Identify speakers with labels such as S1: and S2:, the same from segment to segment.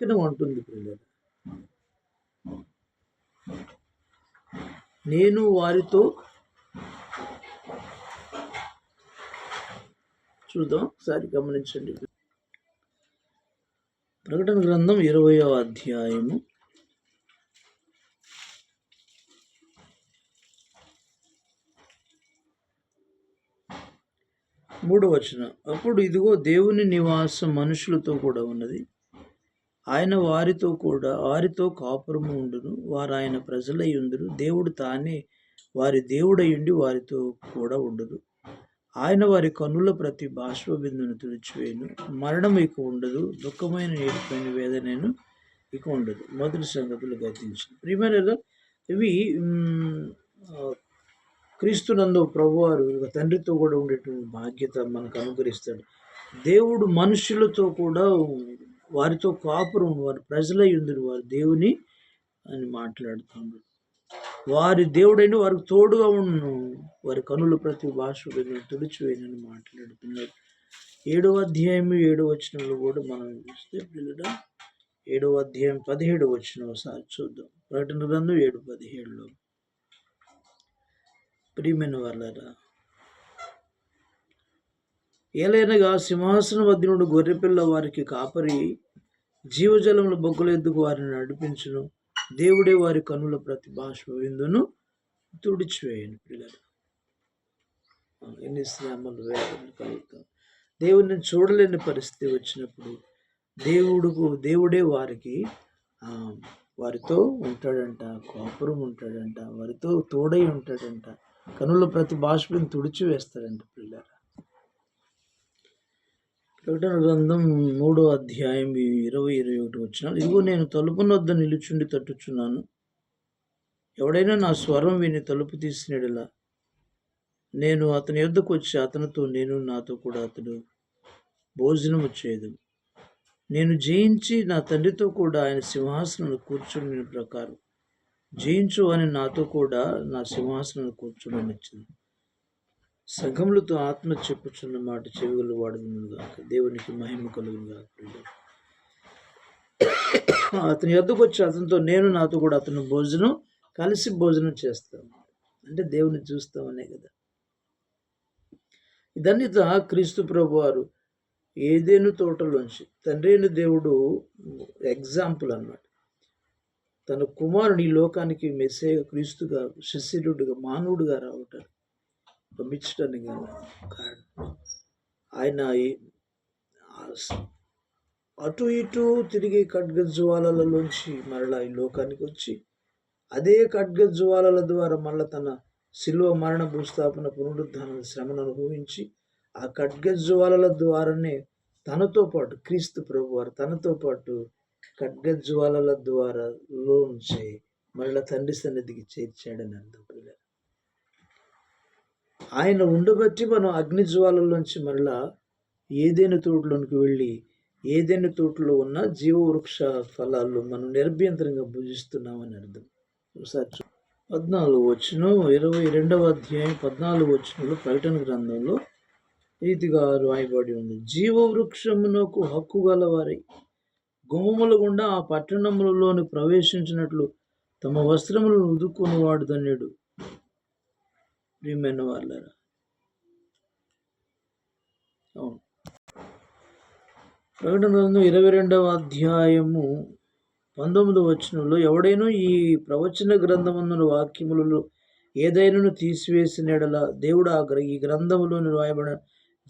S1: చక్కని ఉంటుంది పిల్లలు నేను వారితో చూద్దాం ఒకసారి గమనించండి. ప్రకటన గ్రంథం ఇరవయో అధ్యాయము. మూడో వచనం. అప్పుడు ఇదిగో దేవుని నివాసం మనుషులతో కూడా ఉన్నది. ఆయన వారితో కూడా వారితో కాపురము ఉండును వారు ఆయన ప్రజలై ఉండును దేవుడు తానే వారి దేవుడయుండి వారితో కూడా ఉండును. ఆయన వారి కన్నుల ప్రతి బాష్ప బిందును తుడిచివేయను మరణం ఇక ఉండదు దుఃఖమైన ఏడిపోయిన వేదనను ఇక ఉండదు. మొదటి సంగతులు గతించింది ప్రియమైన ఇవి క్రీస్తునందు ప్రభువారు తండ్రితో కూడా ఉండేటువంటి బాధ్యత మనకు అనుగ్రహిస్తాడు. దేవుడు మనుషులతో కూడా వారితో కాపురం వారి ప్రజలై ఉందిరు వారి దేవుని అని మాట్లాడుతున్నాడు వారి దేవుడైన వారికి తోడుగా ఉండు వారి కనులు ప్రతి భాష తుడిచివేయనని మాట్లాడుతున్నాడు ఏడవ అధ్యాయం ఏడవ వచనంలో కూడా మనం చూస్తే పిల్లడ ఏడవ అధ్యాయం పదిహేడు వచ్చిన ఒకసారి చూద్దాం. ప్రకటన గ్రంథం ఏడు పదిహేడులో. ప్రియమైన వాళ్ళరా ఏలైనగా సింహాసన నుండి గొర్రెపిల్ల వారికి కాపరి జీవజలముల బొగ్గులు ఎందుకు వారిని నడిపించును? దేవుడే వారి కనుల ప్రతి భాష విందును తుడిచివేయను పిల్లలు. ఎన్ని శ్రమలు వేదనలు కలుగుతాం దేవుడిని చూడలేని పరిస్థితి వచ్చినప్పుడు దేవుడుకు దేవుడే వారికి వారితో ఉంటాడంట కాపురం ఉంటాడంట వారితో తోడై ఉంటాడంట కనుల ప్రతి బాష్పని తుడిచి వేస్తాడంట ప్రకటన గ్రంథం మూడో అధ్యాయం ఇరవై ఇరవై ఒకటి వచ్చిన ఇదిగో నేను తలుపున వద్ద నిలుచుండి తట్టుచున్నాను. ఎవడైనా నా స్వరం విని తలుపు తీసినడిలా? నేను అతని యొద్దకు వచ్చి అతనితో నేను నాతో కూడా అతడు భోజనము చేయదు నేను జయించి నా తండ్రితో కూడా ఆయన సింహాసనంలో కూర్చుని ప్రకారం జయించు అని నాతో కూడా నా సింహాసనంలో కూర్చోడనిచ్చింది సంఘములతో ఆత్మ చెప్పుచున్న మాట చెవిగలు వాడుగాక దేవునికి మహిమ కలుగుగాక అతని ఎద్దుకు వచ్చి అతనితో నేను నాతో కూడా అతను భోజనం కలిసి భోజనం చేస్తాం. అంటే దేవుని చూస్తామనే కదా. ఇదన్నిత క్రీస్తు ప్రభు వారు ఏదేను తోటలోంచి. తండ్రి అయిన దేవుడు ఎగ్జాంపుల్ అన్నమాట. తన కుమారుని లోకానికి మెస్సే క్రీస్తుగా శిష్యుడుగా మానవుడుగా రావటం పంపించడానికి గల కారణం. ఆయన ఈ- అటు ఇటు తిరిగి ఖడ్గజ్వాలలలోంచి మరలా ఈ లోకానికి వచ్చి అదే ఖడ్గజ్వాలల ద్వారా మళ్ళా తన శిలువ మరణ భూస్థాపన పునరుద్ధాన శ్రమను అనుభవించి ఆ ఖడ్గజ్వాలల ద్వారానే తనతో పాటు క్రీస్తు ప్రభు వారు తనతో పాటు ఖడ్గజ్వాలల ద్వారా లోంచి మళ్ళా తండ్రి సన్నిధికి చేర్చాడని అర్థం. పిల్లలు ఆయన ఉండబట్టి మనం అగ్ని జ్వాలలోంచి మరలా ఏదైనా తోటలోనికి వెళ్ళి ఏదైనా తోటలో ఉన్న జీవవృక్ష ఫలాలు మనం నిర్భ్యంతరంగా భుజిస్తున్నామని అర్థం. ఒకసారి పద్నాలుగు వచ్చిన ఇరవై రెండవ అధ్యాయం పద్నాలుగు వచ్చినలో ప్రకటన గ్రంథంలో రీతిగా రాయబడి ఉంది. జీవవృక్షమునకు హక్కు గలవారై గుమ్మముల గుండా ఆ పట్టణములలోని ప్రవేశించినట్లు తమ వస్త్రములను ఉదుక్కుని వాడు ధన్యుడు ప్రియమైన వాళ్ళరా? అవును. ప్రకటన ఇరవై రెండవ అధ్యాయము పంతొమ్మిది వచనంలో ఎవడైనా ఈ ప్రవచన గ్రంథమందున వాక్యములలో ఏదైనాను తీసివేసిన ఎడల దేవుడు ఆ ఈ గ్రంథములోని రాయబడిన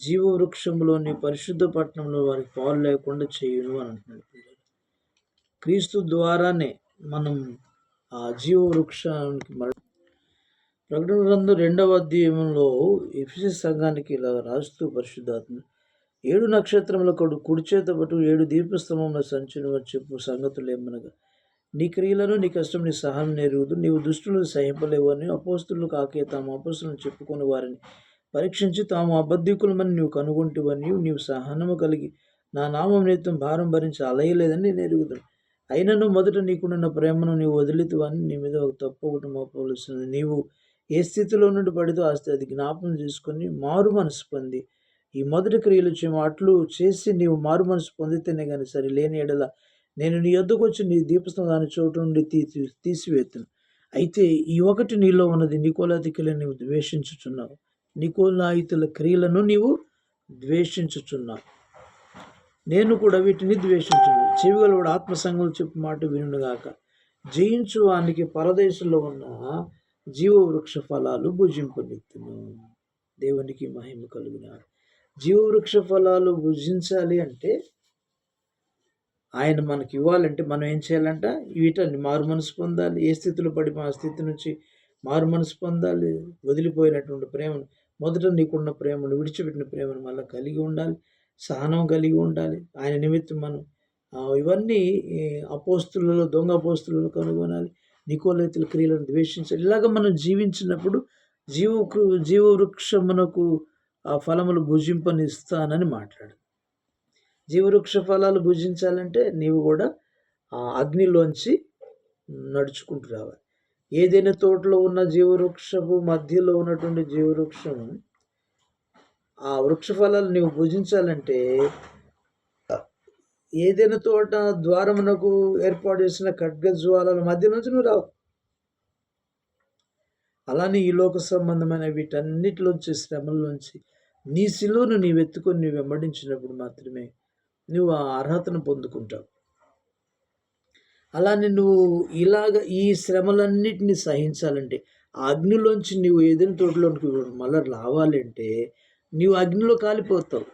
S1: జీవవృక్షంలోని పరిశుద్ధ పట్టణంలో వారికి పాలు లేకుండా చేయును అని అంటున్నాడు క్రీస్తు ద్వారానే మనం ఆ జీవవృక్షానికి మర ప్రకటన గ్రంథం రెండవ అధ్యాయంలో ఎఫ్సి సంఘానికి ఇలా రాస్తూ పరిశుద్ధాత్మ ఏడు నక్షత్రముల కొడు కుడి చేత పట్టు ఏడు దీపస్తంభంలో సంచును చెప్పు సంగతులు ఏమనగా నీ క్రియలను నీ కష్టం నీ సహనం నేరుగుదు నీవు దుష్టులను సహింపలేవని అపోస్తులు కాకే తాము అపోస్తులను చెప్పుకుని వారిని పరీక్షించి తాము అబద్ధికులమని నీవు కనుగొంటివని నీవు సహనము కలిగి నా నామం నిమిత్తం భారం భరించి అలయలేదని నేను అయినను మొదట నీకున్న ప్రేమను నీవు వదిలితువని నీ మీద ఒక తప్పు ఒకటి మోపవలసినది నీవు ఏ స్థితిలో నుండి పడితో ఆ స్థితి అది జ్ఞాపకం చేసుకొని మారు మనసు పొంది. ఈ మొదటి క్రియలు అట్లు చేసి నీవు మారు మనసు పొందితేనే కానీ సరే లేని ఎడల నేను నీ యొద్దకు వచ్చి నీ దీపస్తంభాన్ని చోటు నుండి తీసి తీసివేతును. అయితే ఈ ఒకటి నీలో ఉన్నది నికోలాతికలను నీవు ద్వేషించుచున్నావు. నికోలాయితుల క్రియలను నీవు ద్వేషించుచున్నావు. నేను కూడా వీటిని ద్వేషించును. చెవిగలవాడు ఆత్మసంగం చెప్పు మాట వినుగాక జయించు వానికి పరదేశంలో ఉన్న జీవ వృక్ష ఫలాలు భుజింపనెత్తును. దేవునికి మహిమ కలుగునాడు జీవవృక్ష ఫలాలు భుజించాలి అంటే ఆయన మనకి ఇవ్వాలంటే మనం ఏం చేయాలంట? వీటన్ని మారు మనసు పొందాలి. ఏ స్థితిలో పడి మా స్థితి నుంచి మారు మనసు పొందాలి? వదిలిపోయినటువంటి ప్రేమను మొదట నీకున్న ప్రేమను విడిచిపెట్టిన ప్రేమను మళ్ళీ కలిగి ఉండాలి. సహనం కలిగి ఉండాలి. ఆయన నిమిత్తం మనం ఇవన్నీ అపోస్తులలో దొంగ అపోస్తులలో కనుగొనాలి. నికోలేతుల క్రియలను ద్వేషించాలి. ఇలాగ మనం జీవించినప్పుడు జీవ జీవవృక్షమునకు ఆ ఫలములు భుజింపనిస్తానని మాట్లాడు. జీవవృక్ష ఫలాలు భుజించాలంటే నీవు కూడా ఆ అగ్నిలోంచి నడుచుకుంటూ రావాలి. ఏదైనా తోటలో ఉన్న జీవవృక్షపు మధ్యలో ఉన్నటువంటి జీవవృక్షము ఆ వృక్ష ఫలాలు నీవు భుజించాలంటే ఏదైనా తోట ద్వారమునకు ఏర్పాటు చేసిన ఖడ్గ జ్వాలల మధ్య నుంచి నువ్వు రావు. అలానే ఈ లోక సంబంధమైన వీటన్నిటిలోంచి శ్రమల్లోంచి నీ శిలువను నీవు ఎత్తుకొని నీవు వెంబడించినప్పుడు మాత్రమే నువ్వు ఆ అర్హతను పొందుకుంటావు. అలానే నువ్వు ఇలాగ ఈ శ్రమలన్నిటిని సహించాలంటే అగ్నిలోంచి నువ్వు ఏదైనా తోటలోనికి మళ్ళీ రావాలంటే నీవు అగ్నిలో కాలిపోతావు.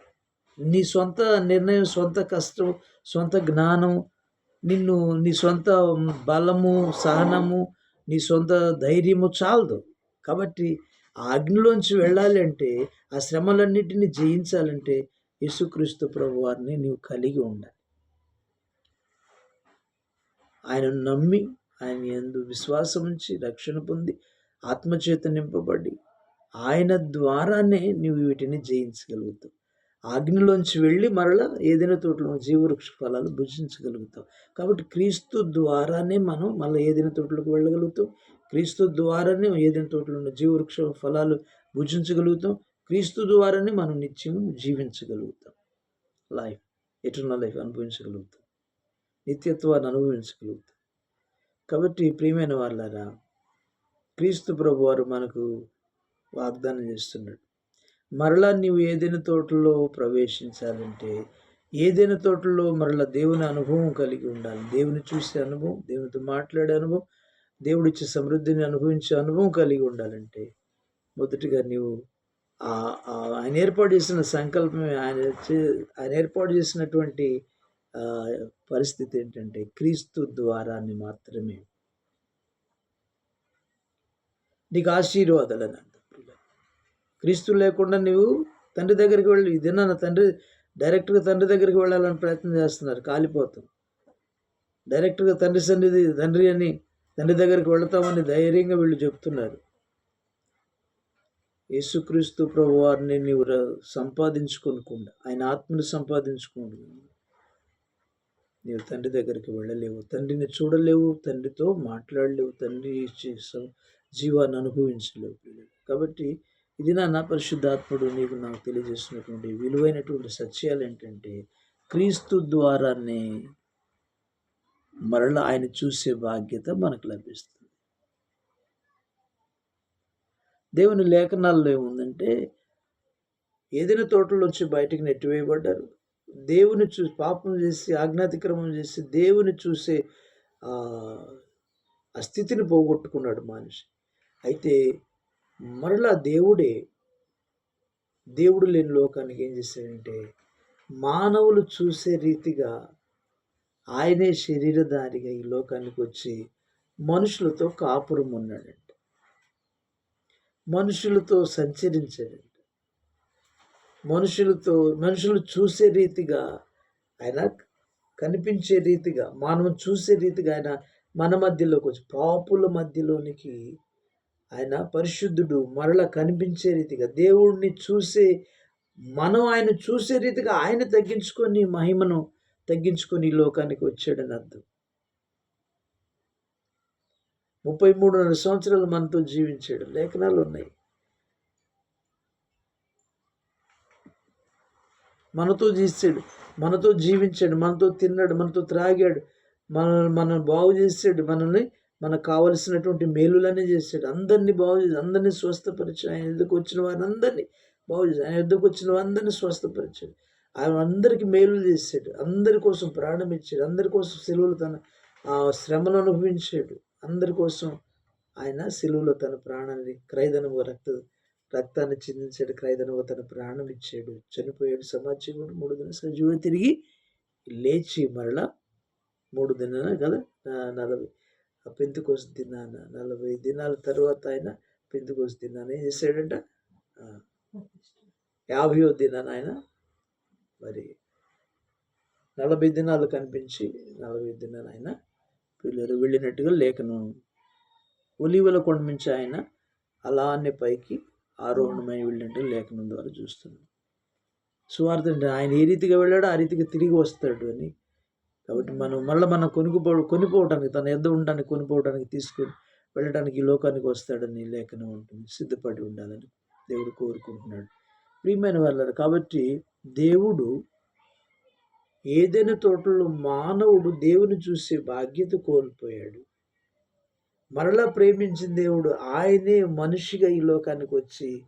S1: నీ సొంత నిర్ణయం సొంత కష్టం సొంత జ్ఞానం నిన్ను నీ సొంత బలము సహనము నీ సొంత ధైర్యము చాలదు. కాబట్టి ఆ అగ్నిలోంచి వెళ్ళాలి అంటే ఆ శ్రమలన్నిటిని జయించాలంటే యేసుక్రీస్తు ప్రభు వారిని నీవు కలిగి ఉండాలి. ఆయన నమ్మి ఆయన ఎందు విశ్వాసం ఉంచి రక్షణ పొంది ఆత్మచేత నింపబడి ఆయన ద్వారానే నీవు వీటిని జయించగలుగుతావు. అగ్నిలోంచి వెళ్ళి మరలా ఏదైనా తోటలో జీవవృక్ష ఫలాలు భుజించగలుగుతాం. కాబట్టి క్రీస్తు ద్వారానే మనం మళ్ళీ ఏదైనా తోటలోకి వెళ్ళగలుగుతాం. క్రీస్తు ద్వారానే ఏదైనా తోటలో ఉన్న జీవవృక్ష ఫలాలు భుజించగలుగుతాం. క్రీస్తు ద్వారానే మనం నిత్యం జీవించగలుగుతాం. లైఫ్ ఎటర్నల్ లైఫ్ అనుభవించగలుగుతాం. నిత్యత్వాన్ని అనుభవించగలుగుతాం. కాబట్టి ప్రియమైన వాళ్ళారా క్రీస్తు ప్రభు వారు మనకు వాగ్దానం చేస్తున్నాడు. మరలా నీవు ఏదైనా తోటలో ప్రవేశించాలంటే ఏదైనా తోటలో మరలా దేవుని అనుభవం కలిగి ఉండాలి. దేవుని చూసే అనుభవం దేవునితో మాట్లాడే అనుభవం దేవుడిచ్చే సమృద్ధిని అనుభవించే అనుభవం కలిగి ఉండాలంటే మొదటిగా నీవు ఆయన ఏర్పాటు చేసిన సంకల్పమే ఆయన ఆయన ఏర్పాటు చేసినటువంటి పరిస్థితి ఏంటంటే క్రీస్తు ద్వారాన్ని మాత్రమే. నీకు ఆశీర్వాదాలని అర్థం క్రీస్తు లేకుండా నీవు తండ్రి దగ్గరికి వెళ్ళి ఇది నా తండ్రి డైరెక్ట్గా తండ్రి దగ్గరికి వెళ్ళాలని ప్రయత్నం చేస్తున్నారు కాలిపోతాం. డైరెక్ట్గా తండ్రి సన్నిధి తండ్రి అని తండ్రి దగ్గరికి వెళతామని ధైర్యంగా వీళ్ళు చెప్తున్నారు. యేసుక్రీస్తు ప్రభు వారిని నీవు ర- సంపాదించుకోనకుండా. ఆయన ఆత్మను సంపాదించుకోండి. నీవు తండ్రి దగ్గరికి వెళ్ళలేవు. తండ్రిని చూడలేవు తండ్రితో మాట్లాడలేవు తండ్రి ఇచ్చే జీవాన్ని అనుభవించలేవు. కాబట్టి ఇది నా నా పరిశుద్ధాత్ముడు నీకు నాకు తెలియజేసినటువంటి విలువైనటువంటి సత్యాలు ఏంటంటే క్రీస్తు ద్వారానే మరలా ఆయన చూసే బాధ్యత మనకు లభిస్తుంది. దేవుని లేఖనాల్లో ఏముందంటే ఏదైనా తోటలోంచి బయటికి నెట్టివేయబడ్డారు. దేవుని చూసి పాపం చేసి ఆజ్ఞాతిక్రమం చేసి దేవుని చూసే ఆ స్థితిని పోగొట్టుకున్నాడు మనిషి. అయితే మరలా దేవుడే దేవుడు లేని లోకానికి ఏం చేశాడంటే మానవులు చూసే రీతిగా ఆయనే శరీరధారిగా ఈ లోకానికి వచ్చి మనుషులతో కాపురం ఉన్నాడంట. మనుషులతో సంచరించాడంట. మనుషులతో మనుషులు చూసే రీతిగా ఆయన కనిపించే రీతిగా మనం చూసే రీతిగా ఆయన మన మధ్యలోకి వచ్చి పాపుల మధ్యలోనికి ఆయన పరిశుద్ధుడు మరల కనిపించే రీతిగా దేవుడిని చూసే మనం ఆయన చూసే రీతిగా ఆయన తగ్గించుకొని మహిమను తగ్గించుకొని ఈ లోకానికి వచ్చాడని అర్థం. ముప్పై మూడున్నర సంవత్సరాలు మనతో జీవించాడు లేఖనాలు ఉన్నాయి. మనతో జీవించాడు మనతో జీవించాడు మనతో తిన్నాడు మనతో త్రాగాడు మన మనం బాగు చేసాడు మనల్ని మనకు కావలసినటువంటి మేలులన్నీ చేశాడు. అందరినీ బాగు చేసి అందరినీ స్వస్థపరిచాడు. ఆయన ఎద్దుకు వచ్చిన వారిని అందరినీ బాగు చేసి ఆయన ఎద్దుకు వచ్చిన వారందరినీ స్వస్థపరిచాడు. ఆయన అందరికీ మేలు చేశాడు. అందరి కోసం ప్రాణం ఇచ్చాడు. అందరి కోసం సెలవులు తన ఆ శ్రమను అనుభవించాడు. అందరి కోసం ఆయన సెలువులో తన ప్రాణాన్ని క్రైదనము రక్త రక్తాన్ని చిందించాడు. క్రైదనము తన ప్రాణం ఇచ్చాడు. చనిపోయాడు. సమాజం మూడు దిన సజీవ తిరిగి లేచి మరలా మూడు దినాల కదా నలభై పెంతుకోసి దినాన నలభై దినాల తర్వాత ఆయన పెంతుకోస తిన్నాను ఏం చేశాడంట యాభయో దినాన ఆయన మరి నలభై దినాలు కనిపించి నలభై దినాలు ఆయన పిల్లలు వెళ్ళినట్టుగా లేఖనం ఒలివల కొండ నుంచి ఆయన అలానే పైకి ఆరోహణమై వెళ్ళినట్టు లేఖనం ద్వారా చూస్తున్నాం. సువార్త ఆయన ఏ రీతిగా వెళ్ళాడో ఆ రీతిగా తిరిగి వస్తాడు అని కాబట్టి మనం మళ్ళీ మనం కొనుక్కుపో కొనిపోవడానికి తన ఎద్ద ఉండడానికి కొనిపోవడానికి తీసుకొని వెళ్ళడానికి ఈ లోకానికి వస్తాడని లేఖనం ఉంటుంది. సిద్ధపడి ఉండాలని దేవుడు కోరుకుంటున్నాడు. ప్రియమైన వాళ్ళ కాబట్టి దేవుడు ఏదైనా తోటలో మానవుడు దేవుని చూసే బాధ్యత కోల్పోయాడు. మరలా ప్రేమించిన దేవుడు ఆయనే మనిషిగా ఈ లోకానికి వచ్చి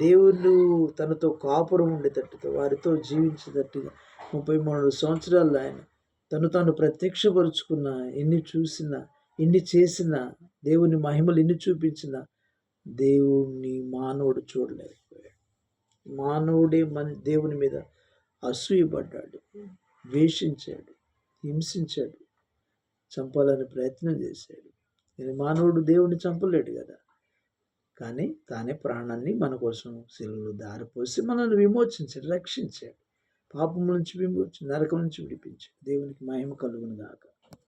S1: దేవుళ్ళు తనతో కాపురం ఉండేటట్టుగా వారితో జీవించేటట్టుగా ముప్పై మూడు సంవత్సరాలు ఆయన తను తాను ప్రత్యక్షపరుచుకున్న ఎన్ని చూసిన ఎన్ని చేసిన దేవుని మహిమలు ఎన్ని చూపించిన దేవుణ్ణి మానవుడు చూడలేకపోయాడు. మానవుడే మన దేవుని మీద అసూయపడ్డాడు ద్వేషించాడు హింసించాడు చంపాలని ప్రయత్నం చేశాడు. నేను మానవుడు దేవుణ్ణి చంపలేడు కదా. కానీ తానే ప్రాణాన్ని మన కోసం సెలవులు దారిపోసి మనల్ని విమోచించాడు రక్షించాడు. పాపం నుంచి విమోచి నరకం నుంచి విడిపించి దేవునికి మహిమ కలుగును గాక